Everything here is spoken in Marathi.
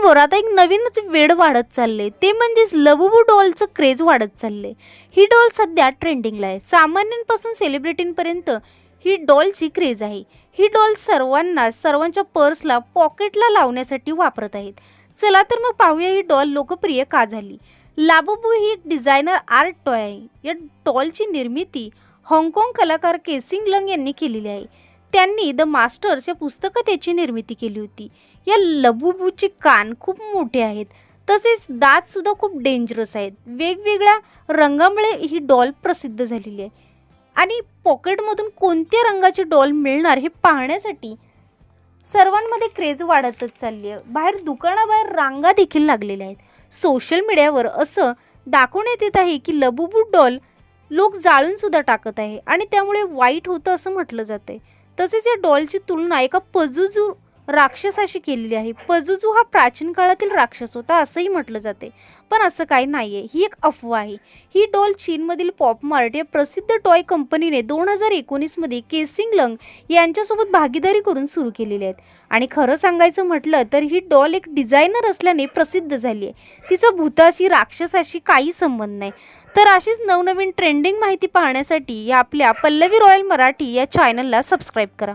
मित्रांवर आता एक नवीनच वेड वाढत चालले ते म्हणजेच लबुबू डॉलचं क्रेज वाढत चालले ही डॉल सध्या ट्रेंडिंगला आहे. सामान्यांपासून सेलिब्रिटींपर्यंत ही डॉलची क्रेज आहे. ही डॉल सर्वांना सर्वांच्या पर्सला पॉकेटला लावण्यासाठी वापरत आहेत. चला तर मग पाहूया ही डॉल लोकप्रिय का झाली? लाबुबू ही एक डिझायनर आर्ट टॉय आहे. या डॉलची निर्मिती हाँगकाँग कलाकार केसिंग लंग यांनी केलेली आहे. त्यांनी द मास्टर्स या पुस्तकतेची निर्मिती केली होती. या लबुबूचे कान खूप मोठे आहेत. तसेच दातसुद्धा खूप डेंजरस आहेत. वेगवेगळ्या रंगामुळे ही डॉल प्रसिद्ध झालेली आहे. आणि पॉकेटमधून कोणत्या रंगाची डॉल मिळणार हे पाहण्यासाठी सर्वांमध्ये क्रेज वाढतच चालली आहे. बाहेर दुकानाबाहेर रांगा देखील लागलेल्या आहेत. सोशल मीडियावर असं दाखवण्यात येत आहे की लबुबू डॉल लोक जाळूनसुद्धा टाकत आहे. आणि त्यामुळे वाईट होतं असं म्हटलं जातं तसेच या डॉलची तुलना एका पजुजू राक्षसाशी केलेली आहे. पजुजू हा प्राचीन काळातील राक्षस होता असंही म्हटलं जाते. पण असं काही नाही आहे ही एक अफवा आहे. ही डॉल चीनमधील पॉपमार्ट या प्रसिद्ध टॉय कंपनीने दोन हजार एकोणीसमध्ये केसिंग लंग यांच्यासोबत भागीदारी करून सुरू केलेली आहेत. आणि खरं सांगायचं म्हटलं तर ही डॉल एक डिझायनर असल्याने प्रसिद्ध झाली आहे. तिचा भूताशी राक्षसाशी काही संबंध नाही. तर अशीच नवनवीन ट्रेंडिंग माहिती पाहण्यासाठी या आपल्या पल्लवी रॉयल मराठी या चॅनलला सबस्क्राईब करा.